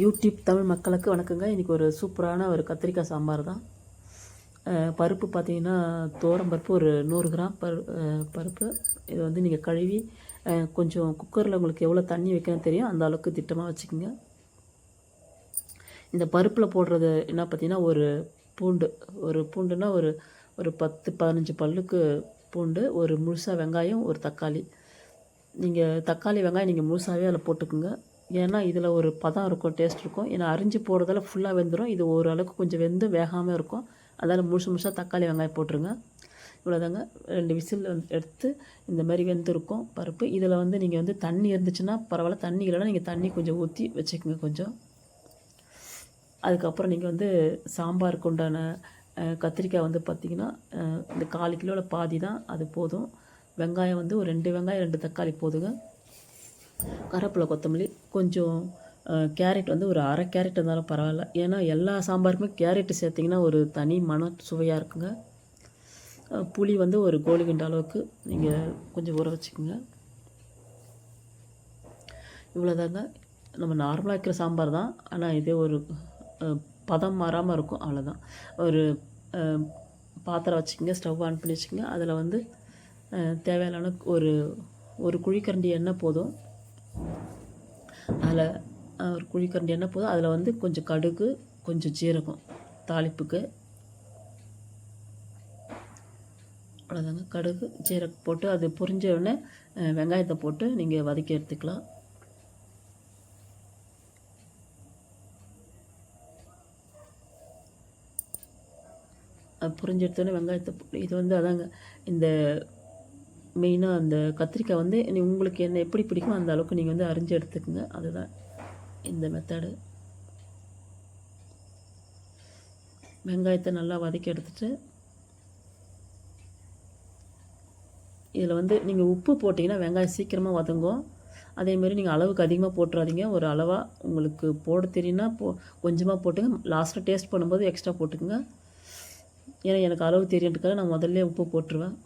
YouTube Tamil மக்களுக்கு வணக்கங்க. இன்றைக்கி ஒரு சூப்பரான ஒரு கத்திரிக்காய் சாம்பார் தான். பருப்பு பார்த்தீங்கன்னா தோரம் பருப்பு ஒரு நூறு கிராம் பரு பருப்பு. இது வந்து நீங்கள் கழுவி கொஞ்சம் குக்கரில் உங்களுக்கு எவ்வளோ தண்ணி வைக்கணும் தெரியும் அந்த அளவுக்கு திட்டமாக வச்சுக்கோங்க. இந்த பருப்பில் போடுறது என்ன பார்த்தீங்கன்னா ஒரு பூண்டு. ஒரு பூண்டுனா ஒரு ஒரு பத்து பதினஞ்சு பல்லுக்கு பூண்டு ஒரு முழுசாக வெங்காயம் ஒரு தக்காளி. நீங்கள் தக்காளி வெங்காயம் நீங்கள் முழுசாகவே அதில் போட்டுக்குங்க. ஏன்னா இதில் ஒரு பதம் இருக்கும் டேஸ்ட் இருக்கும். ஏன்னா அரிஞ்சு போடுறதால ஃபுல்லாக வெந்துடும் இது ஓரளவுக்கு கொஞ்சம் வெந்து வேகாமல் இருக்கும். அதால் முழுசு முழுசாக தக்காளி வெங்காயம் போட்டுருங்க. இவ்வளோதாங்க ரெண்டு விசில் வந்து எடுத்து இந்த மாதிரி வெந்திருக்கும் பருப்பு. இதில் வந்து நீங்கள் வந்து தண்ணி இருந்துச்சுன்னா பரவாயில்ல. தண்ணி இல்லைன்னா நீங்கள் தண்ணி கொஞ்சம் ஊற்றி வச்சுக்கோங்க கொஞ்சம். அதுக்கப்புறம் நீங்கள் வந்து சாம்பாருக்கு உண்டான கத்திரிக்காய் வந்து பார்த்திங்கன்னா இந்த கால் கிலோவில் பாதி தான் அது போதும். வெங்காயம் வந்து ஒரு ரெண்டு வெங்காயம் ரெண்டு தக்காளி போதுங்க. கருவேப்பிலை கொத்தமல்லி கொஞ்சம் கேரட் வந்து ஒரு அரை கேரட் இருந்தாலும் பரவாயில்ல. ஏன்னா எல்லா சாம்பாருக்குமே கேரட் சேர்த்திங்கன்னா ஒரு தனி மன சுவையாக இருக்குங்க. புளி வந்து ஒரு கோழி கிண்ட அளவுக்கு நீங்கள் கொஞ்சம் ஊற வச்சுக்கோங்க. இவ்வளோதாங்க நம்ம நார்மலாக வைக்கிற சாம்பார் தான். ஆனால் இதே ஒரு பதம் மாறாமல் இருக்கும். அவ்வளோதான் ஒரு பாத்திரம் வச்சுக்கோங்க ஸ்டவ் ஆன் பண்ணி வச்சுக்கோங்க. அதில் வந்து தேவையான அளவுக்கு ஒரு ஒரு குழிக்கரண்டி எண்ணெய் போதும். அதில் ஒரு குழிக்கரண்டி என்ன போதும் அதில் வந்து கொஞ்சம் கடுகு கொஞ்சம் ஜீரகம் தாளிப்புக்கு. அவ்வளோதாங்க கடுகு ஜீரகம் போட்டு அது பொரிஞ்ச உடனே வெங்காயத்தை போட்டு நீங்கள் வதக்கி எடுத்துக்கலாம். அது புரிஞ்சு எடுத்தோடனே வெங்காயத்தை இது வந்து அதாங்க இந்த மெயினாக அந்த கத்திரிக்காய் வந்து நீ உங்களுக்கு என்ன எப்படி பிடிக்குமோ அந்த அளவுக்கு நீங்கள் வந்து அரிஞ்சு எடுத்துக்கோங்க. அதுதான் இந்த மெத்தடு வெங்காயத்தை நல்லா வதக்கி எடுத்துட்டு இதில் வந்து நீங்கள் உப்பு போட்டிங்கன்னா வெங்காயம் சீக்கிரமாக வதங்கும். அதேமாரி நீங்கள் அளவுக்கு அதிகமாக போட்டுறாதீங்க. ஒரு அளவாக உங்களுக்கு போட தெரியும்னா போ கொஞ்சமாக போட்டுங்க. லாஸ்ட்டில் டேஸ்ட் பண்ணும்போது எக்ஸ்ட்ரா போட்டுக்கோங்க. ஏன்னா எனக்கு அளவு தெரியறதுக்காக நான் முதல்ல உப்பு போட்டுருவேன்.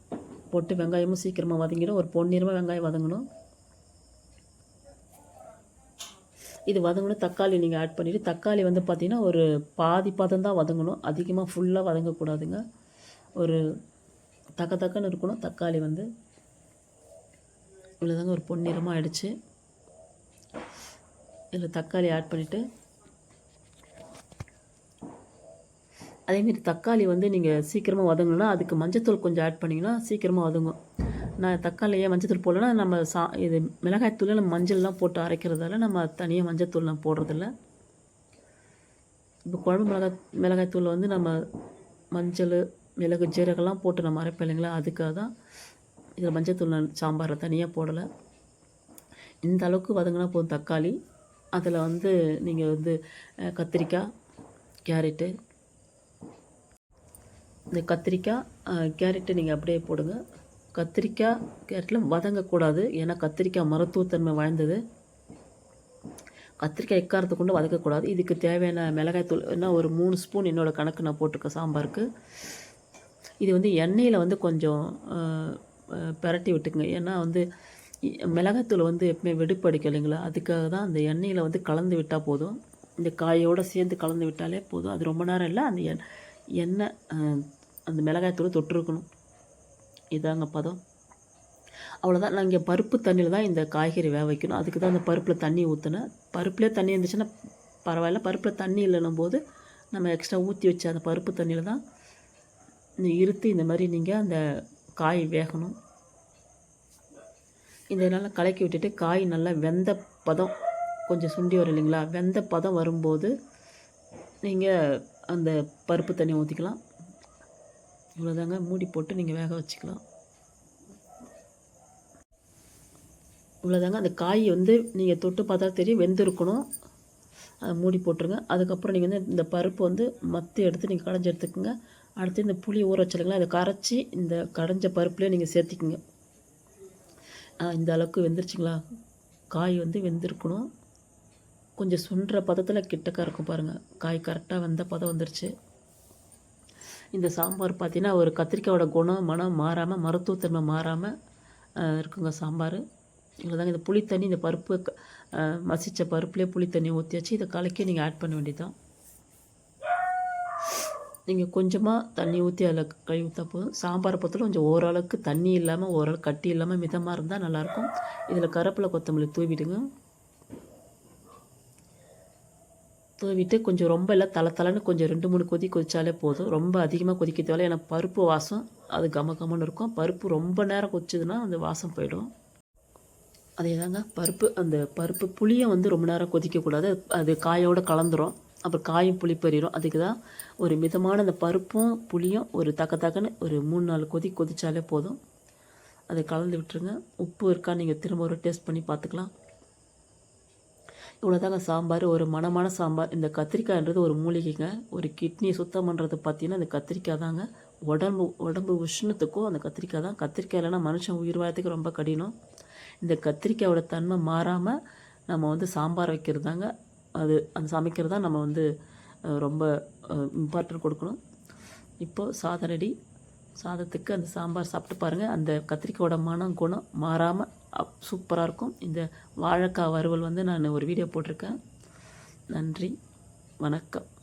போட்டு வெங்காயமும் சீக்கிரமாக வதங்கிடும். ஒரு பொன்னிறமாக வெங்காயம் வதங்கணும். இது வதங்கணும். தக்காளி நீங்கள் ஆட் பண்ணிவிட்டு தக்காளி வந்து பார்த்திங்கன்னா ஒரு பாதி பதம் தான் வதங்கணும். அதிகமாக ஃபுல்லாக வதங்கக்கூடாதுங்க. ஒரு தக்க தக்கன்னு இருக்கணும். தக்காளி வந்து இவ்வளோதாங்க ஒரு பொன்னிறமாக ஆயிடுச்சு. இதில் தக்காளி ஆட் பண்ணிவிட்டு அதேமாரி தக்காளி வந்து நீங்கள் சீக்கிரமாக வதங்கணும்னா அதுக்கு மஞ்சத்தூள் கொஞ்சம் ஆட் பண்ணிங்கன்னா சீக்கிரமாக வதங்கும். நான் தக்காளியே மஞ்சத்தூள் போடலன்னா நம்ம சா இது மிளகாய்த்தூள் நம்ம மஞ்சள்லாம் போட்டு அரைக்கிறதால நம்ம தனியாக மஞ்சத்தூள் நான் போடுறதில்ல. இப்போ குழம்பு மிளகாய் மிளகாய்த்தூள் வந்து நம்ம மஞ்சள் மிளகு ஜீரகம்லாம் போட்டு நம்ம அரைப்போம் இல்லைங்களா? அதுக்காக தான் இதில் மஞ்சத்தூள் நான் சாம்பாரில் தனியாக போடலை. இந்த அளவுக்கு வதங்கினா போதும் தக்காளி. அதில் வந்து நீங்கள் வந்து கத்திரிக்காய் கேரட்டு இந்த கத்திரிக்காய் கேரட்டு நீங்கள் அப்படியே போடுங்க. கத்திரிக்காய் கேரட்டில் வதங்கக்கூடாது. ஏன்னா கத்திரிக்காய் மருத்துவத்தன்மை வாய்ந்தது. கத்திரிக்காய் எக்காரத்தை கொண்டு வதக்கக்கூடாது. இதுக்கு தேவையான மிளகாய்த்தூள் என்ன ஒரு மூணு ஸ்பூன் என்னோடய கணக்கு நான் போட்டிருக்கேன் சாம்பாருக்கு. இது வந்து எண்ணெயில் வந்து கொஞ்சம் அஹ், பிரட்டி விட்டுக்குங்க. ஏன்னா வந்து இ- மிளகாய்த்தூள் வந்து எப்பவுமே வெடிப்படிக்கும் இல்லைங்களா? அதுக்காக தான் அந்த எண்ணெயில் வந்து கலந்து விட்டால் போதும். இந்த காயோடு சேர்ந்து கலந்து விட்டாலே போதும். அது ரொம்ப நேரம் இல்லை. அந்த எண் எண்ணெய் அந்த மிளகாய்த்தூள் தொட்டிருக்கணும். இதாங்க பதம். அவ்வளோதான் நான் இங்கே பருப்பு தண்ணியில் தான் இந்த காய்கறி வேக வைக்கணும். அதுக்கு தான் அந்த பருப்பில் தண்ணி ஊற்றினேன் பருப்புலேயே தண்ணி இருந்துச்சுன்னா பரவாயில்ல. பருப்பில் தண்ணி இல்லைன்னும் போது நம்ம எக்ஸ்ட்ரா ஊற்றி வச்ச அந்த பருப்பு தண்ணியில் தான் இருத்து இந்த மாதிரி நீங்கள் அந்த காய் வேகணும். இந்த நல்லா கலக்கி விட்டுட்டு காய் நல்லா வெந்த பதம் கொஞ்சம் சுண்டி வரும் இல்லைங்களா? வெந்த பதம் வரும்போது நீங்கள் அந்த பருப்பு தண்ணி ஊற்றிக்கலாம் இவ்வளோதாங்க மூடி போட்டு நீங்கள் வேக வச்சுக்கலாம். இவ்வளோதாங்க அந்த காய் வந்து நீங்கள் தொட்டு பார்த்தா தெரியும் வெந்திருக்கணும். அதை மூடி போட்டுருங்க. அதுக்கப்புறம் நீங்கள் வந்து இந்த பருப்பு வந்து மத்து எடுத்து நீங்கள் கடைஞ்சி எடுத்துக்கோங்க. அடுத்து இந்த புளி ஊற வச்சிருங்களா அதை கரைச்சி இந்த கடைஞ்ச பருப்புலேயே நீங்கள் சேர்த்திக்கிங்க. இந்த அளவுக்கு வெந்துருச்சுங்களா? காய் வந்து வெந்திருக்கணும். கொஞ்சம் சுண்டுற பதத்தில் கிட்டக்க இருக்கும் பாருங்கள் காய் கரெக்டாக வந்த பதம் வந்துருச்சு. இந்த சாம்பார் பார்த்தீங்கன்னா ஒரு கத்திரிக்காயோட குணம் மனம் மாறாமல் மருத்துவத்தன்மை மாறாமல் இருக்குங்க சாம்பார். இவ்வளோதாங்க இந்த புளித்தண்ணி இந்த பருப்பு மசித்த பருப்புலேயே புளி ஊற்றி வச்சு இதை கலக்கி நீங்கள் ஆட் பண்ண வேண்டியதான் நீங்கள் கொஞ்சமாக தண்ணி ஊற்றி அதில் கை ஊற்றா போதும். சாம்பார் பொறுத்தவரை கொஞ்சம் ஓரளவுக்கு தண்ணி இல்லாமல் ஓரளவுக்கு கட்டி இல்லாமல் மிதமாக இருந்தால் நல்லாயிருக்கும் இதில் கருப்பில் கொத்தமல்லி தூவிடுங்க. தூவிட்டு கொஞ்சம் ரொம்ப இல்லை தலை தலைன்னு கொஞ்சம் ரெண்டு மூணு கொதி கொதித்தாலே போதும். ரொம்ப அதிகமாக கொதிக்க தேவையில்ல ஏன்னா பருப்பு வாசம் அது கம கமன்னு இருக்கும். பருப்பு ரொம்ப நேரம் கொதிச்சதுன்னா அந்த வாசம் போயிடும். அதே தாங்க பருப்பு அந்த பருப்பு புளியை வந்து ரொம்ப நேரம் கொதிக்கக்கூடாது. அது காயோடு கலந்துரும். அப்புறம் காயும் புளி பெறிடும் அதுக்கு தான் ஒரு மிதமான அந்த பருப்பும் புளியும் ஒரு தக்க தக்கன்னு ஒரு மூணு நாலு கொதி கொதித்தாலே போதும். அதை கலந்து விட்டுருங்க. உப்பு இருக்கா? நீங்கள் திரும்ப ஒரு டேஸ்ட் பண்ணி பார்த்துக்கலாம். இவ்வளோதாங்க சாம்பார் ஒரு மனமான சாம்பார். இந்த கத்திரிக்காய்ன்றது ஒரு மூலிகைங்க. ஒரு கிட்னியை சுத்தம் பண்ணுறது பார்த்தீங்கன்னா இந்த கத்திரிக்காய் தாங்க உடம்பு உடம்பு உஷ்ணத்துக்கும் அந்த கத்திரிக்காய் தான் கத்திரிக்காய் இல்லைன்னா மனுஷன் உயிர் வாழறதுக்கு ரொம்ப கடினம். இந்த கத்திரிக்காயோட தன்மை மாறாமல் நம்ம வந்து சாம்பார் வைக்கிறது தாங்க அது அந்த சமைக்கிறது தான் நம்ம வந்து ரொம்ப இம்பார்ட்டன்ட் கொடுக்கணும். இப்போது சாதம் ரெடி. சாதத்துக்கு அந்த சாம்பார் சாப்பிட்டு பாருங்கள் அந்த கத்திரிக்காயோட மனம் குணம் மாறாமல் சூப்பராக இருக்கும். இந்த வாழைக்காய் வறுவல் வந்து நான் ஒரு வீடியோ போட்டிருக்கேன். நன்றி. வணக்கம்.